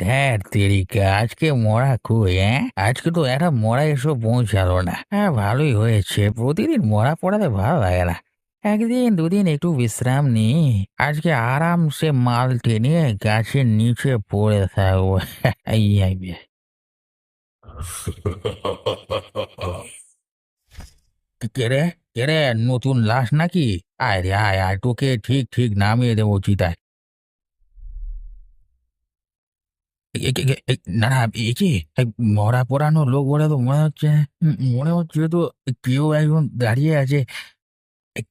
ধ্যার তেরিকা আজকে মরা কই হ্যাঁ আজকে তো একটা মরা এসে পৌঁছালো না। হ্যাঁ ভালোই হয়েছে। প্রতিদিন মরা পড়াতে ভালো লাগে না। একদিন দুদিন একটু বিশ্রাম নি। আজকে আরামসে মাল টেনে গাছের নিচে পড়ে থাকব। এই, এই। কেরে কেরে নতুন লাশ নাকি? আয় রে আয় আয়। তোকে ঠিক ঠিক নামিয়ে দেবো চিতায় এ- এ- এ- এ- না না এ কি? মরা পোড়ানো লোক বলে তো মনে হচ্ছে। মনে হচ্ছে তো কেউ একজন দাঁড়িয়ে আছে।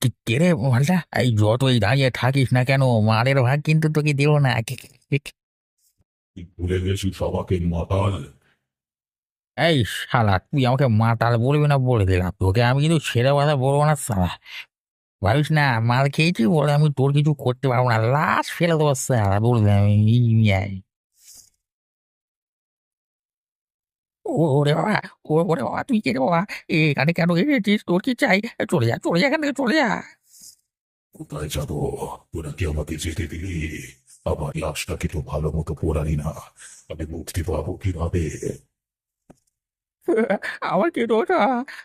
কে- রে মালটা? এই যতই দাঁড়িয়ে থাকিস না কেন? মারের ভাগ কিন্তু তোকে দেব না। ভুলে গেছিস মাতাল। এই শালা তুই আমাকে মাতাল বলবি না বলে দিলাম। তোকে আমি কিন্তু ছেড়ে কথা বলব না শালা। ভাবিস না মাল খেয়েছি বলে আমি তোর কিছু করতে পারব না। লাশ ফেলে দেবো শালা বলে দিলাম। আমি, এই মিয়াই। ও- ওরে বাবা ও ওরে বাবা তুই কে রে বাবা? এখানে কেন এসেছিস? তোর কি চাই? চলে যা চলে যা এখান থেকে চলে যা। কোথায় যাব? তোরা কি আমাকে যেতে দিলি? আমার লাশটাকে তো ভালো মতো পোড়ালি না। আমি মুক্তি পাবো কীভাবে? আমার কি দোষ?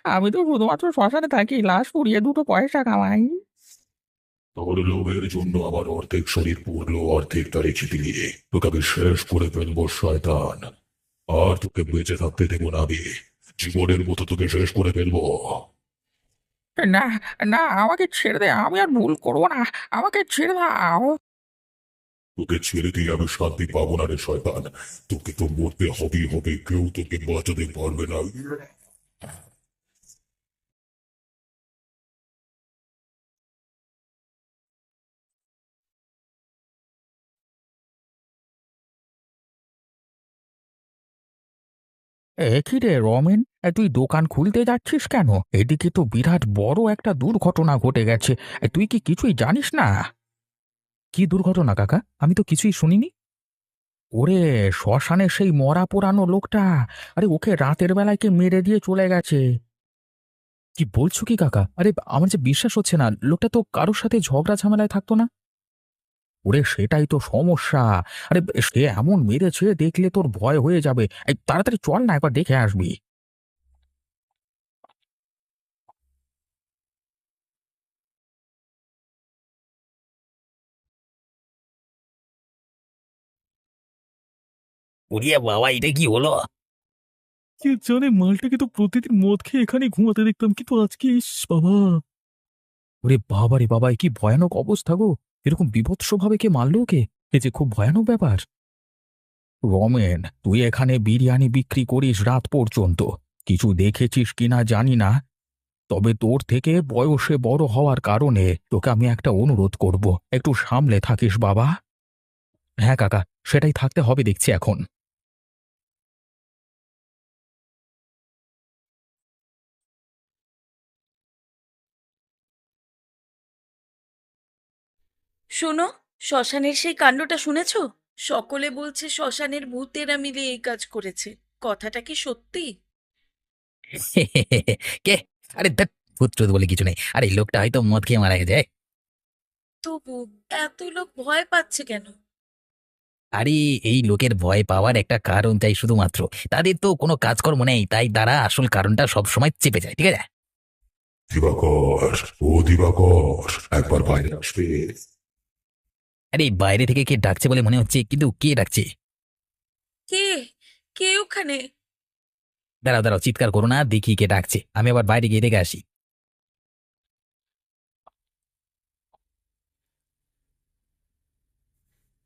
আমি তো শুধুমাত্র শ্মশানে থাকি লাশ পুড়িয়ে দুটো পয়সা কামাই। তোর লোভের জন্য আমার অর্ধেক শরীর পুরলো অর্ধেকটা রেখে দিলি। তোকে আমি শেষ করে ফেলব শয়তান। আর তোকে বেঁচে থাকতে দেবো না আমি। জীবনের মতো তোকে শেষ করে ফেলব। না না আমাকে ছেড়ে দে আমি আর ভুল করব না। আমাকে ছেড়ে দাও। তোকে ছেড়ে দিয়ে আমি শান্তি পাবো না রে শয়তান। তোকে তো মরতে হবে হবে কেউ তোকে বাঁচাতে পারবে না। এ কি রে রমেন তুই দোকান খুলতে যাচ্ছিস কেন? এদিকে তো বিরাট বড় একটা দুর্ঘটনা ঘটে গেছে। তুই কি কিছুই জানিস না? কি দুর্ঘটনা কাকা? আমি তো কিছুই শুনিনি। ওরে শ্মশানে সেই মরা পোড়ানো লোকটা, আরে ওকে রাতের বেলায় কে মেরে দিয়ে চলে গেছে। কি বলছো কি কাকা? আরে আমার যে বিশ্বাস হচ্ছে না, লোকটা তো কারোর সাথে ঝগড়া ঝামেলায় থাকতো না। ওরে সেটাই তো সমস্যা। আরে সে এমন মেরেছে দেখলে তোর ভয় হয়ে যাবে। এই তাড়াতাড়ি চল না একবার দেখে আসবি। ওরিয়া বাবা এটা কি হলো? কে জানে মালটাকে তো প্রতিদিন মদ খেয়ে এখানে ঘুমাতে দেখতাম কিন্তু আজকে ইস বাবা। ওরে বাবা রে বাবা এ কি ভয়ানক অবস্থা গো। এরকম বিভৎসভাবে কে মারল ওকে? এ যে খুব ভয়ানক ব্যাপার। রমেন, তুই এখানে বিরিয়ানি বিক্রি করিস রাত পর্যন্ত। কিছু দেখেছিস কিনা জানি না। তবে তোর থেকে বয়সে বড় হওয়ার কারণে তোকে আমি একটা অনুরোধ করব। একটু সামলে থাকিস, বাবা। হ্যাঁ কাকা, সেটাই থাকতে হবে দেখছি এখন। শোনো শ্মশানের সেই কাণ্ডটা শুনেছ? সকলে বলছে শ্মশানের ভূতেরা মিলে এই কাজ করেছে। কথাটা কি সত্যি? কে? আরে ধ্যাৎ, ভূত টুত বলে কিছু নেই। আরে এই লোকটা হয়তো মদ খেয়ে মারা গেছে তবু এত লোক ভয় পাচ্ছে কেন? আরে এই লোকের ভয় পাওয়ার একটা কারণ চাই শুধুমাত্র। তাদের তো কোনো কাজকর্ম নেই তাই তারা আসল কারণটা সবসময় চেপে যায় ঠিক আছে? দিবাকর ও দিবাকর একবার বাইরে আসবে। আরে বাইরে থেকে কে ডাকছে বলে মনে হচ্ছে? কিন্তু কে ডাকছে? কে? কে ওখানে? দাঁড়াও দাঁড়াও চিৎকার করো না দেখি কে ডাকছে। আমি আবার বাইরে গিয়ে দেখে আসি।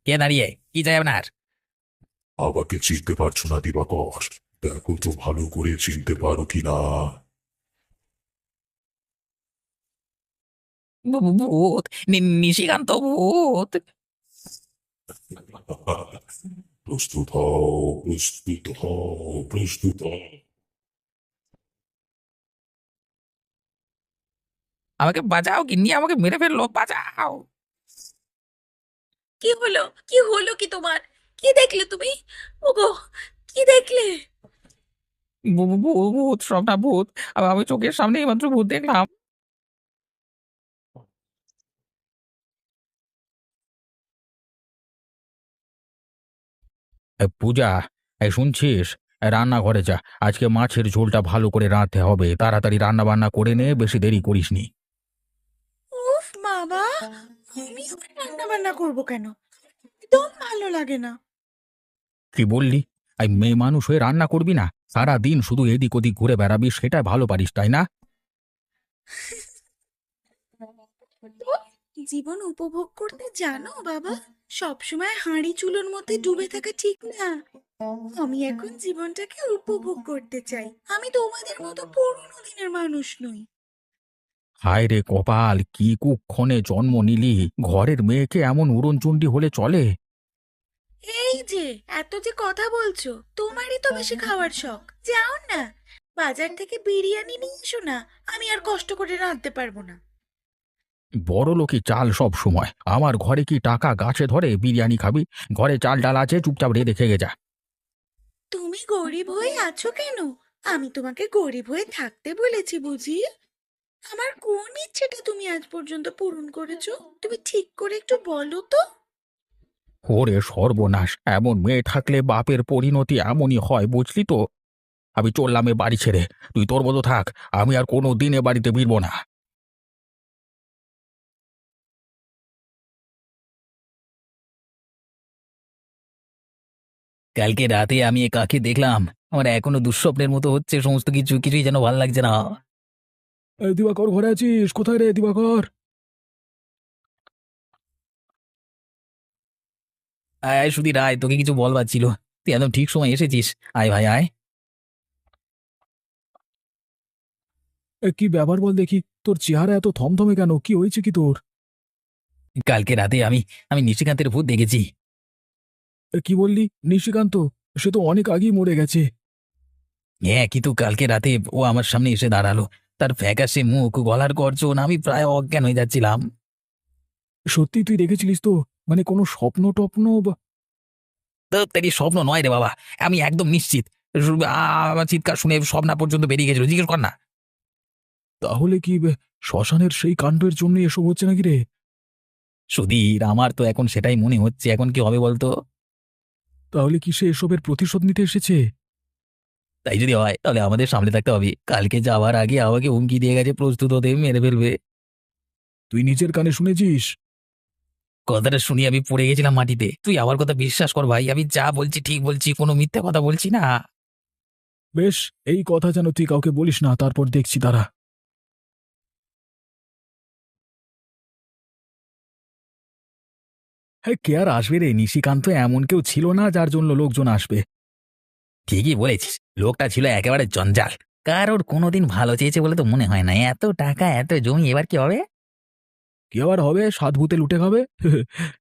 কে দাঁড়িয়ে? কি চাই আপনার? আমাকে চিনতে পারছ না দিবাকর। দেখো তো ভালো করে চিনতে পারো কি না ভূত নি- নিশিকান্ত ভূত। প্রস্তুত হও প্রস্তুত হও প্রস্তুত আমাকে বাঁচাও গিন্নি আমাকে মেরে ফেলল বাঁচাও। কি হলো? কি হলো কি তোমার? কি দেখলে তুমি? ওগো কি দেখলে? ভূত সবটা ভূত। আমি চোখের সামনে এইমাত্র ভূত দেখলাম। পূজা এই শুনছিস? রান্নাঘরে যা আজকে মাছের ঝোলটা ভালো করে রাঁধতে হবে তাড়াতাড়ি রান্না বান্না করে নে বেশি দেরি করিসনি। উফ বাবা আমি রান্না বান্না করব কেন? একদম ভালো লাগে না। কি বললি? এই মেয়ে মানুষ হয়ে রান্না করবি না? সারা দিন শুধু এদিক ওদিক ঘুরে বেড়াবি সেটা ভালো পারিস তাই না? জীবন উপভোগ করতে জানো বাবা? সবসময় হাঁড়ি চুলোর মধ্যে ডুবে থাকা ঠিক না। আমি এখন জীবনটাকে উপভোগ করতে চাই। আমি তোমাদের মতো পুরোনো দিনের মানুষ নই। হায় রে কপাল কি কুক্ষণে জন্ম নিলি? ঘরের মেয়েকে এমন উড়নচুন্ডি হলে চলে? এই যে এত যে কথা বলছো তোমারই তো বেশি খাওয়ার শখ। যাও না বাজার থেকে বিরিয়ানি নিয়ে এসো না। আমি আর কষ্ট করে রাঁধতে পারব না। বড় লোকই চাল সব সময়। আমার ঘরে কি টাকা গাছে ধরে বিরিয়ানি খাবি? ঘরে চাল ডাল আছে চুপচাপ রেঁধে খেয়ে যা। তুমি গরিব হয়ে আছো কেন? আমি তোমাকে গরিব হয়ে থাকতে বলেছি বুঝি? আমার কোন ইচ্ছেটা তুমি আজ পর্যন্ত পূরণ করেছ? তুমি ঠিক করে একটু বলো তো। ওরে সর্বনাশ এমন মেয়ে থাকলে বাপের পরিণতি এমনই হয় বুঝলি তো? আমি চললাম এ বাড়ি ছেড়ে। তুই তোর মতো থাক আমি আর কোনো দিন এ বাড়িতে ফিরবো না। কালকে রাতে আমি এ কাকে দেখলাম? আমার এখনও দুঃস্বপ্নের মতো হচ্ছে সমস্ত কিছু কিছুই যেন ভালো লাগছে না। দিবাকর ঘরে আছিস? কোথায় রে দিবাকর? আয় আয় সুধীর আয় তোকে কিছু বলবার ছিল। তুই একদম ঠিক সময় এসেছিস। আয় ভাই আয়। কি ব্যাপার বল দেখি তোর চেহারা এত থমথমে কেন? কি হয়েছে কি তোর? কালকে রাতে আমি আমি নিশিকান্তের ভূত দেখেছি। কি বললি? নিশিকান্ত সে তো অনেক আগেই মরে গেছে। হ্যাঁ কিন্তু কালকে রাতে ও আমার সামনে এসে দাঁড়াল। তার ফ্যাকাশে মুখ গলার গর্জন আমি প্রায় অজ্ঞান হয়ে যাচ্ছিলাম। সত্যি তুই দেখেছিলিস তো? মানে কোনো স্বপ্ন টপ্ন বা- তারই স্বপ্ন নয় রে বাবা আমি একদম নিশ্চিত। শু- আ- আমার চিৎকার শুনে স্বপ্না পর্যন্ত বেরিয়ে গেছিল জিজ্ঞেস কর না। তাহলে কি বে, শ্মশানের সেই কাণ্ডের জন্য এসব হচ্ছে নাকি রে? সুধীর আমার তো এখন সেটাই মনে হচ্ছে এখন কি হবে বলতো? তাহলে কি সে এসবের প্রতিশোধ নিতে এসেছে? তাই যদি হয় তাহলে আমাদের সামনে থাকতে হবে। কালকে যাওয়ার আগে আমাকে হুমকি দিয়ে গেছে প্রস্তুত হতে মেরে ফেলবে। তুই নিজের কানে শুনেছিস? কথাটা শুনি আমি পড়ে গেছিলাম মাটিতে। তুই আমার কথা বিশ্বাস কর ভাই আমি যা বলছি ঠিক বলছি কোনো মিথ্যে কথা বলছি না। বেশ এই কথা যেন তুই কাউকে বলিস না তারপর দেখছি তারা। হ্যাঁ কে আর আসবে রে? নিশিকান্ত এমন কেউ ছিল না যার জন্য লোকজন আসবে। ঠিকই বলেছিস লোকটা ছিল একেবারে জঞ্জাল। কারোর কোনোদিন ভালো চেয়েছে বলে তো মনে হয় না। এত টাকা এত জমি এবার কি হবে? কি আবার হবে? সাত ভূতে লুটে খাবে?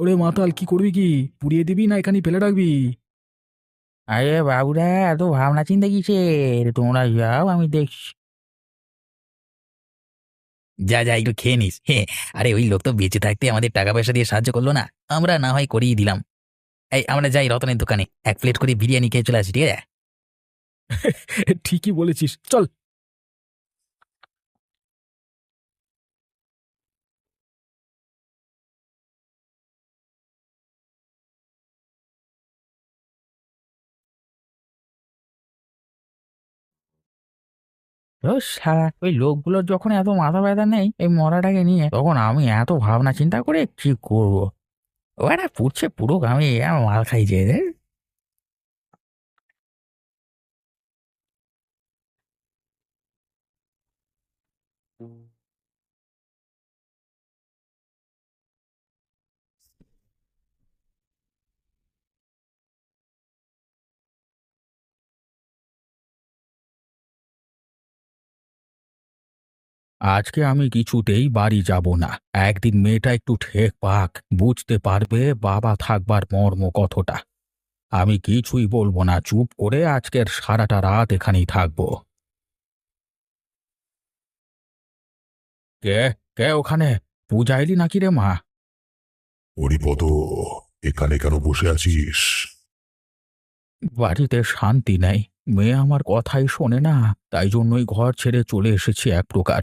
ওরে মাতাল কি করবি কি? পুড়িয়ে দিবি না এখানে ফেলে রাখবি? আরে বাবুরা এত ভাবনা চিন্তা কিসের? তোমরা যাও আমি দেখছি। যা যা, একটু খেয়ে নিস। হ্যাঁ আরে ওই লোক তো বেঁচে থাকতে আমাদের টাকা পয়সা দিয়ে সাহায্য করল না। আমরা না হয় করিয়ে দিলাম। এই, আমরা যাই রতনের দোকানে। এক প্লেট করে বিরিয়ানি খেয়ে চলে আসি, ঠিক আছে? ঠিকই বলেছিস। চল। সারা ওই লোকগুলোর যখন এত মাথা ব্যথা নেই এই মরাটাকে নিয়ে, তখন আমি এত ভাবনা চিন্তা করে কি করব? ওরা পুড়ছে পুরো আমি মাল খাইছে রে আজকে আমি কিছুতেই বাড়ি যাব না। একদিন মেয়েটা একটু ঠেক পাক বুঝতে পারবে বাবা থাকবার মর্ম কতটা। আমি কিছুই বলব না চুপ করে আজকের সারাটা রাত এখানেই থাকব। কে কে ওখানে? পূজা এলি নাকি রে মা? হরিপদ এখানে কেন বসে আছিস? বাড়িতে শান্তি নেই। মেয়ে আমার কথাই শোনে না তাই জন্যই ঘর ছেড়ে চলে এসেছি এক প্রকার।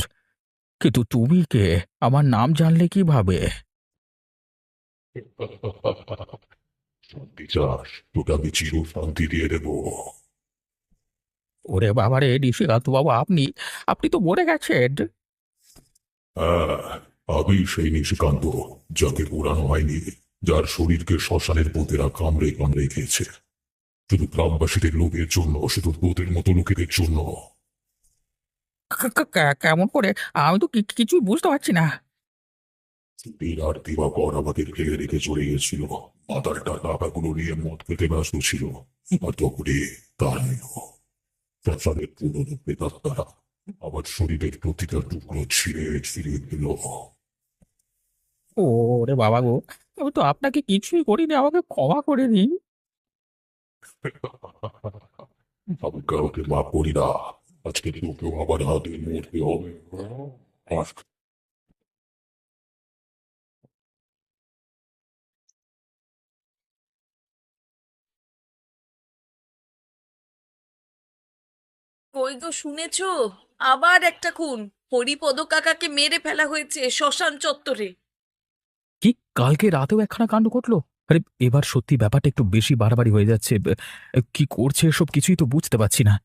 কিন্তু তুমি কে? আমার নাম জানলে কীভাবে? শান্তি চাস তোকে আমি চির শান্তি দিয়ে দেবো। ওরে বাবা রে নিশিকান্ত বাবু আপনি আপনি তো মরে গেছেন। হ্যাঁ আমি সেই নিশিকান্ত যাকে পুরানো হয়নি যার শরীরকে শ্মশানের পোতেরা কামড়ে কামড়ে খেয়েছে। শুধু গ্রামবাসীদের লোকের জন্য শুধু তোদের মতো লোকেদের জন্য। কে- কে- কে- কেমন করে? আমি তো কি- কিছুই বুঝতে পারছি না। দিন দিবাকর আমাদের ফেলে রেখে চলে গেছিল। মাথার টাকাগুলো নিয়ে মদ খেতে ব্যস্ত ছিল। আর তখনই তার শ্মশানের পুরনো প্রেতাত্মারা আমার শরীরের প্রতিটা টুকরো ছিঁড়ে ছিঁড়ে দিল। ওরে বাবা গো আমি তো আপনাকে কিছুই করিনি আমাকে ক্ষমা করে দিন। আমি কাউকে মাফ করি না আজকে তোকেও আমার হাতে মরতে হবে? আজ কই গো শুনেছো? আবার একটা খুন। হরিপদ কাকাকে মেরে ফেলা হয়েছে শ্মশান চত্বরে। কি? কালকে রাতেও একখানা কাণ্ড ঘটলো? আরে এবার সত্যি ব্যাপারটা একটু বেশি বাড়াবাড়ি হয়ে যাচ্ছে। কি করছে এসব কিছুই তো বুঝতে পারছি না।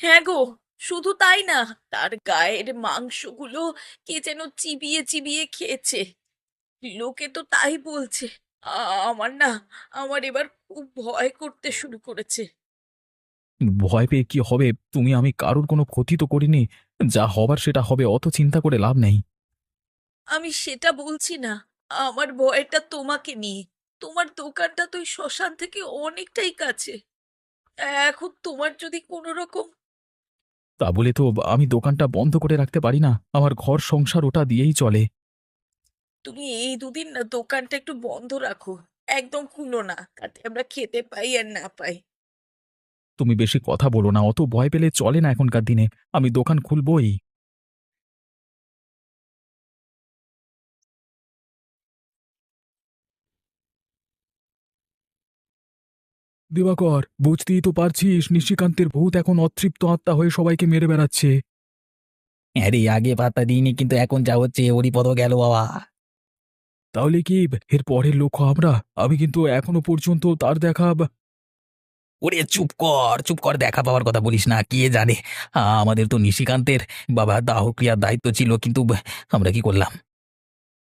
হ্যাঁ গো শুধু তাই না তার গায়ের মাংসগুলো কে যেন চিবিয়ে চিবিয়ে খেয়েছে। লোকে তো তাই বলছে আমার না আমার এবার খুব ভয় করতে শুরু করেছে। ভয় পেয়ে কি হবে? তুমি আমি কারোর কোনো ক্ষতি তো করিনি যা হবার সেটা হবে অত চিন্তা করে লাভ নেই। আমি সেটা বলছি না আমার ভয়টা তোমাকে নিয়ে। তোমার দোকানটা তো ওই শ্মশান থেকে অনেকটাই কাছে। এখন তোমার যদি কোনো রকম তা বলে তো আমি দোকানটা বন্ধ করে রাখতে পারি না। আমার ঘর সংসার ওটা দিয়েই চলে। তুমি এই দুদিন না দোকানটা একটু বন্ধ রাখো। একদম খুলো না তাতে আমরা খেতে পাই আর না পাই। তুমি বেশি কথা বলো না অত ভয় পেলে চলে না এখনকার দিনে। আমি দোকান খুলবই। দিবাকর বুঝতেই তো পারছিস নিশিকান্তের ভূত এখন অতৃপ্ত আত্মা হয়ে সবাইকে মেরে বেড়াচ্ছে। আরে আগে পাত্তা দিইনি কিন্তু এখন যা হচ্ছে হরিপদ গেল বাবা। তাহলে কি এর পরের লক্ষ্য আমরা? আমি কিন্তু এখনও পর্যন্ত তার দেখা বা- ওরে চুপ কর চুপ কর দেখা পাওয়ার কথা বলিস না কে জানে? আ, আমাদের তো নিশিকান্তের বাবা দাহ ক্রিয়ার দায়িত্ব ছিল কিন্তু ব- আমরা কি করলাম?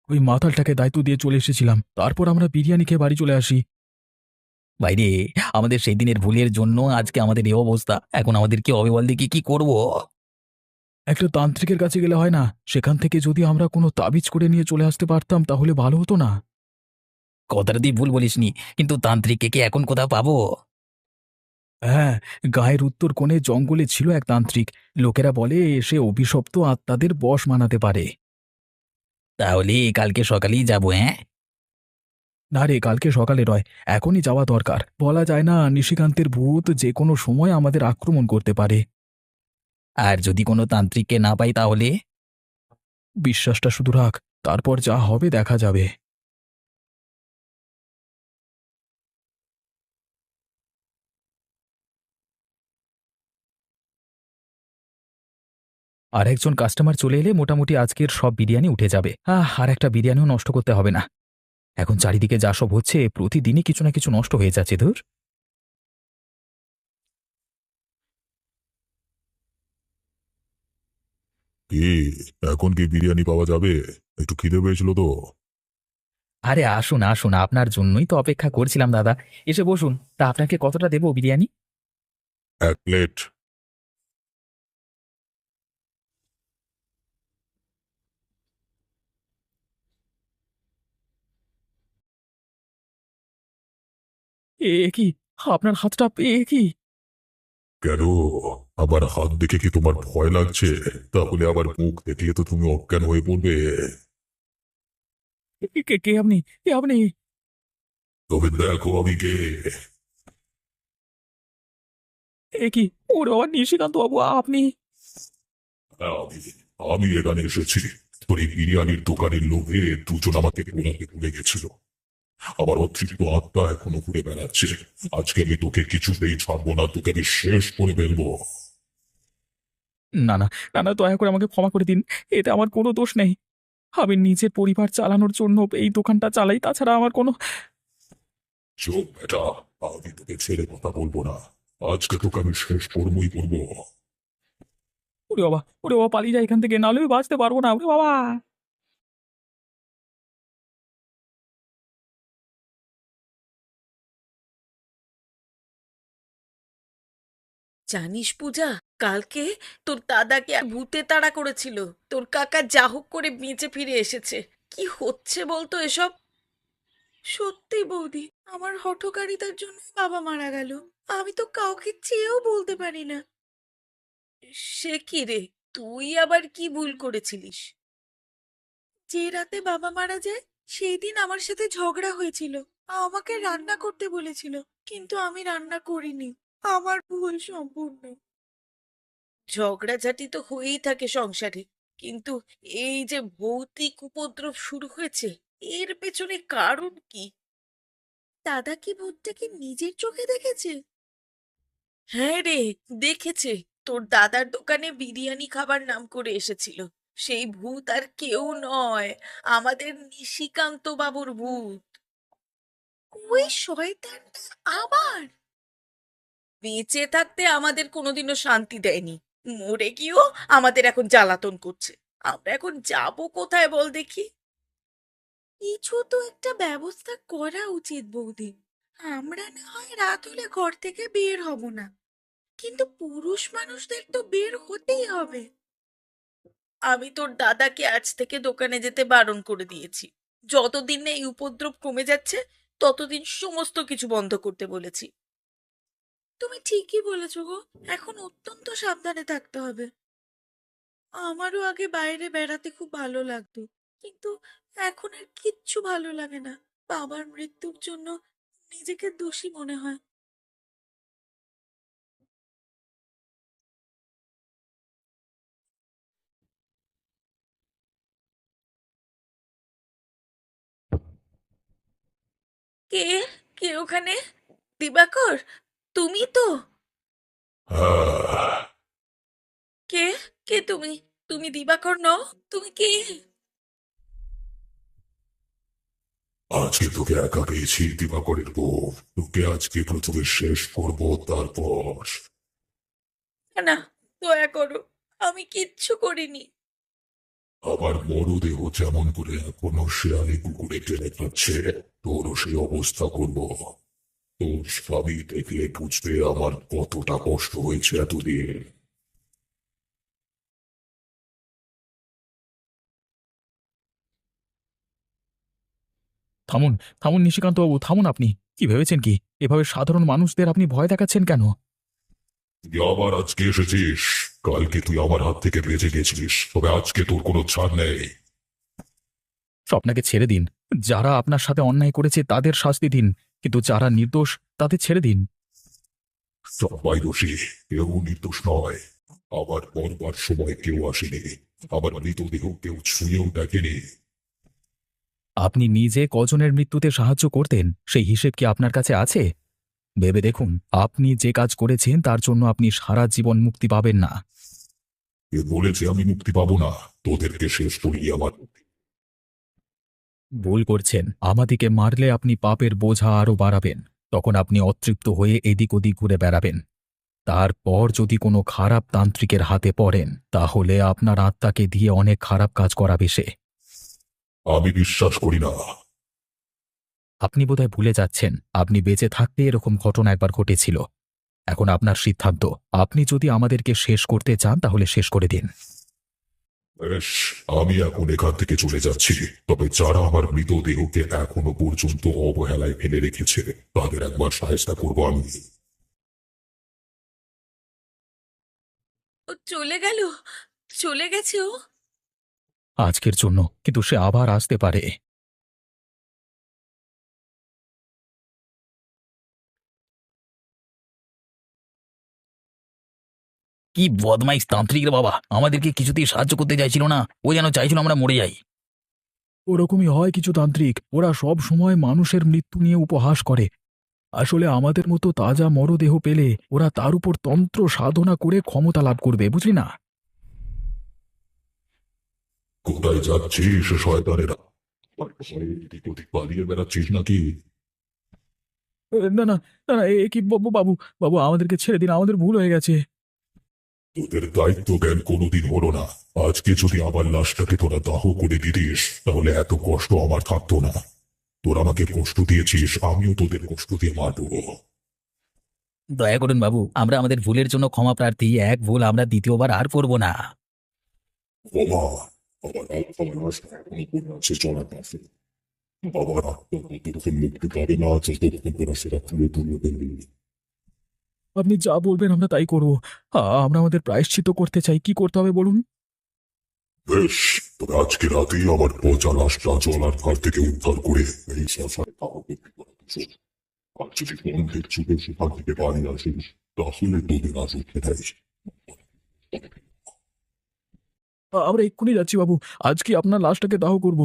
ওই মাতালটাকে দায়িত্ব দিয়ে চলে এসেছিলাম। তারপর আমরা বিরিয়ানি খেয়ে বাড়ি চলে আসি। বাইরে আমাদের সেই দিনের ভুলের জন্য আজকে আমাদের এই অবস্থা। এখন আমাদের কি হবে বল দেখি কি করব? একটা তান্ত্রিকের কাছে গেলে হয় না? সেখান থেকে যদি আমরা কোনো তাবিজ করে নিয়ে চলে আসতে পারতাম তাহলে ভালো হতো না। কথাটা তুই ভুল বলিসনি কিন্তু তান্ত্রিককে কি এখন কোথাও পাবো? হ্যাঁ গায়ের উত্তর কোণে জঙ্গলে ছিল এক তান্ত্রিক। লোকেরা বলে সে অভিশপ্ত আত্মাদের বশ মানাতে পারে। তাহলে কালকে সকালেই যাব হ্যাঁ? না রে কালকে সকালে নয় এখনই যাওয়া দরকার। বলা যায় না নিশিকান্তের ভূত যে কোনো সময় আমাদের আক্রমণ করতে পারে। আর যদি কোনো তান্ত্রিককে না পাই তাহলে? বিশ্বাসটা শুধু রাখ তারপর যা হবে দেখা যাবে। আর একজন কাস্টমার চলে এলে মোটামুটি আজকের সব বিরিয়ানি উঠে যাবে। আহ আর একটা বিরিয়ানিও নষ্ট করতে হবে না। এখন চারিদিকে যা সব হচ্ছে প্রতিদিনই কিছু না কিছু নষ্ট হয়ে যাচ্ছে ধুর। কি? এখন কি বিরিয়ানি পাওয়া যাবে? একটু খিদে পেয়েছিল তো। আরে আসুন আসুন আপনার জন্যই তো অপেক্ষা করছিলাম দাদা। এসে বসুন তা আপনাকে কতটা দেবো বিরিয়ানি? এক প্লেট। এ কি? আপনার হাতটা এ কি? কেন? আমার হাত দেখে কি তোমার ভয় লাগছে? তাহলে আবার মুখ দেখলে তো তুমি অজ্ঞান হয়ে পড়বে। কে আপনি? কে আপনি? তবে দেখো আমি কে। এ কি? ওর বাবা নিশিকান্ত বাবু আপনি? আমি এখানে এসেছি। তোর এই বিরিয়ানির দোকানের লোভে দুজন আমাকে ভুলে গেছিল। আমার অতৃপ্ত আত্মা এখনও ঘুরে বেড়াচ্ছে। আজকে আমি তোকে কিছুতেই ছাড়বো না তোকে আমি শেষ করে ফেলব। না না না না দয়া করে আমাকে ক্ষমা করে দিন। এতে আমার কোনো দোষ নেই। আমি নিজের পরিবার চালানোর জন্য এই দোকানটা চালাই তাছাড়া আমার কোনো চোখ বেটা। আমি তোকে ছেড়ে কথা বলব না। আজকে তোকে আমি শেষ কর্মই করব। ওরে বাবা ওরে বাবা পালিয়ে যায় এখান থেকে নাহলে বাঁচতে পারব না। ওরে বাবা! জানিস পূজা, কালকে তোর দাদাকে ভূতে তাড়া করেছিল। তোর কাকা যা হোক করে বেঁচে ফিরে এসেছে। কি হচ্ছে বলতো এসব? সত্যি বৌদি, আমার হঠকারিতার জন্য বাবা মারা গেল। আমি তো কাউকে চেয়েও বলতে পারি না। সে কি রে, তুই আবার কি ভুল করেছিলিস? যে রাতে বাবা মারা যায়, সেই দিন আমার সাথে ঝগড়া হয়েছিল। আমাকে রান্না করতে বলেছিল, কিন্তু আমি রান্না করিনি। আমার ভুল সম্পূর্ণ। ঝগড়াঝাটি তো হয়েই থাকে সংসারে কিন্তু এই যে ভৌতিক উপদ্রব শুরু হয়েছে এর পেছনে কারণ কি? দাদা কি ভূতটাকে নিজের চোখে দেখেছে? হ্যাঁ রে দেখেছে। তোর দাদার দোকানে বিরিয়ানি খাবার নাম করে এসেছিল। সেই ভূত আর কেউ নয় আমাদের নিশিকান্ত বাবুর ভূত। ওই শয়তানটা আবার? বেঁচে থাকতে আমাদের কোনোদিনও শান্তি দেয়নি। মরে গিয়েও আমাদের এখন জ্বালাতন করছে। আমরা এখন যাব কোথায় বল দেখি? কিছু তো একটা ব্যবস্থা করা উচিত বৌদি। আমরা না হয় রাত হলে ঘর থেকে বের হব না। কিন্তু পুরুষ মানুষদের তো বের হতেই হবে। আমি তোর দাদাকে আজ থেকে দোকানে যেতে বারণ করে দিয়েছি। যতদিন না এই উপদ্রব কমে যাচ্ছে ততদিন সমস্ত কিছু বন্ধ করতে বলেছি। তুমি ঠিকই বলেছ গো, এখন অত্যন্ত সাবধানে থাকতে হবে। আমারও আগে বাইরে বেড়াতে খুব ভালো লাগতো, কিন্তু এখন আর কিচ্ছু ভালো লাগে না, বাবার মৃত্যুর জন্য নিজেকে দোষী মনে হয়। কে? কে ওখানে? দিবাকর? তুমি তো? কে? কে তুমি? তুমি দিবাকর নও? তুমি কে? আজকে তোকে একা পেয়েছি দিবাকরের বউ। তোকে আজকে প্রথমে শেষ করব তারপর। না, না দয়া করো আমি কিচ্ছু করিনি। আবার মরদেহ যেমন করে এখনও শেয়ালে কুকুরে টেনে খাচ্ছে তোরও সেই অবস্থা করব। তোর স্বামী দেখলে বুঝবে আমার কতটা কষ্ট হয়েছে এতদিন। থামুন থামুন নিশিকান্ত বাবু থামুন আপনি। কি ভেবেছেন কি? এভাবে সাধারণ মানুষদের আপনি ভয় দেখাচ্ছেন কেন? তুই আবার আজকে এসেছিস? কালকে তুই আমার হাত থেকে বেঁচে গেছিস তবে আজকে তোর কোনো ছাড় নেই। স্বপ্নাকে ছেড়ে দিন। যারা আপনার সাথে অন্যায় করেছে তাদের শাস্তি দিন। কিন্তু যারা নির্দোষ তাদের ছেড়ে দিন। সবাই দোষী কেউ নির্দোষ নয়। আমার মরবার সময় কেউ আসেনি। আমার মৃতদেহ কেউ ছুঁয়েও দেখেনি। আপনি নিজে কজনের মৃত্যুতে সাহায্য করতেন সেই হিসেব কি আপনার কাছে আছে? ভেবে দেখুন আপনি যে কাজ করেছেন তার জন্য আপনি সারা জীবন মুক্তি পাবেন না। এ বলেছে আমি মুক্তি পাবো না? তোদেরকে শেষ করি আমার। ভুল করছেন। আমাদিকে মারলে আপনি পাপের বোঝা আরও বাড়াবেন। তখন আপনি অতৃপ্ত হয়ে এদিক ওদিক ঘুরে বেড়াবেন। তারপর যদি কোনো খারাপ তান্ত্রিকের হাতে পড়েন তাহলে আপনার আত্মাকে দিয়ে অনেক খারাপ কাজ করাবে সে। আমি বিশ্বাস করি না। আপনি বোধহয় ভুলে যাচ্ছেন। আপনি বেঁচে থাকতে এরকম ঘটনা একবার ঘটেছিল। এখন আপনার সিদ্ধান্ত। আপনি যদি আমাদেরকে শেষ করতে চান তাহলে শেষ করে দিন। বেশ আমি এখন এখান থেকে চলে যাচ্ছি। তবে যারা আমার মৃতদেহকে এখনও পর্যন্ত অবহেলায় ফেলে রেখেছে তাদের একবার সাহেস্তা করব আমি। ও চলে গেল চলে গেছে ও। আজকের জন্য কিন্তু সে আবার আসতে পারে। কি বদমাইশ তান্ত্রিক রে বাবা। আমাদেরকে কিছুতেই সাহায্য করতে চাইছিল না। ও যেন চাইছিল আমরা মরে যাই। ওরকমই হয় কিছু তান্ত্রিক। ওরা সব সময় মানুষের মৃত্যু নিয়ে উপহাস করে। আসলে আমাদের মতো তাজা মরদেহ পেলে ওরা তার উপর তন্ত্র সাধনা করে ক্ষমতা লাভ করবে বুঝলি না? কোথায় যাচ্ছিস শয়তানেরা? পালিয়ে বেড়াচ্ছিস নাকি? না না না না, এ কি বাবু বাবু বাবু আমাদেরকে ছেড়ে দিন আমাদের ভুল হয়ে গেছে। তোদের দায়িত্ব জ্ঞান কোনোদিন হলো না। আজকে যদি আমার লাশটাকে তোরা দাহ করে দিতিস তাহলে এত কষ্ট আমার থাকতো না। তোরা আমাকে কষ্ট দিয়েছিস আমিও তোদের কষ্ট দিয়ে মারবো। দয়া করুন বাবু আমরা আমাদের ভুলের জন্য ক্ষমা প্রার্থী এক ভুল আমরা দ্বিতীয়বার আর করব না। বাবা আমার আমার লাশটা এখনও পড়ে আছে চলার পাশে আমার আত্মা ততক্ষণ মুক্তি পাবে না যতক্ষণ তোরা সেটা তুলে তুলে দেবি আপনি যা বলবেন আমরা তাই করব। আমরা আমাদের প্রায়শ্চিত করতে চাই। কি করতে হবে বলুন? বেশ তবে আজকে রাতেই আমার পচা লাশটা জলার ঘর থেকে উদ্ধার করে এই শ্মশানে দাহ করতে আর যদি বন্ধের ছুটে সেখান থেকে বাড়ি আসিস তাহলে তোদের আজ উঠে আমরা এক্ষুনি যাচ্ছি বাবু। আজকে আপনার লাশটাকে দাহ করব?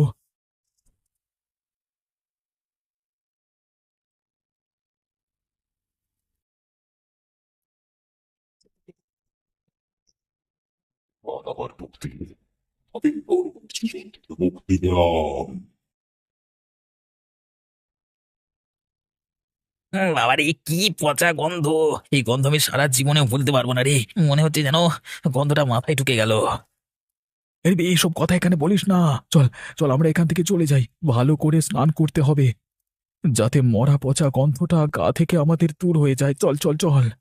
আমার মুক্তি আমি ওর মুক্তি কি পচা গন্ধ। এই গন্ধ আমি সারা জীবনে ভুলতে পারব না রে। মনে হচ্ছে যেন গন্ধটা মাথায় ঢুকে গেল। এই এইসব কথা এখানে বলিস না। চল চল, আমরা এখান থেকে চলে যাই। ভালো করে স্নান করতে হবে। যাতে মরা পচা গন্ধটা গা থেকে আমাদের দূর হয়ে যায়। চল চল চল।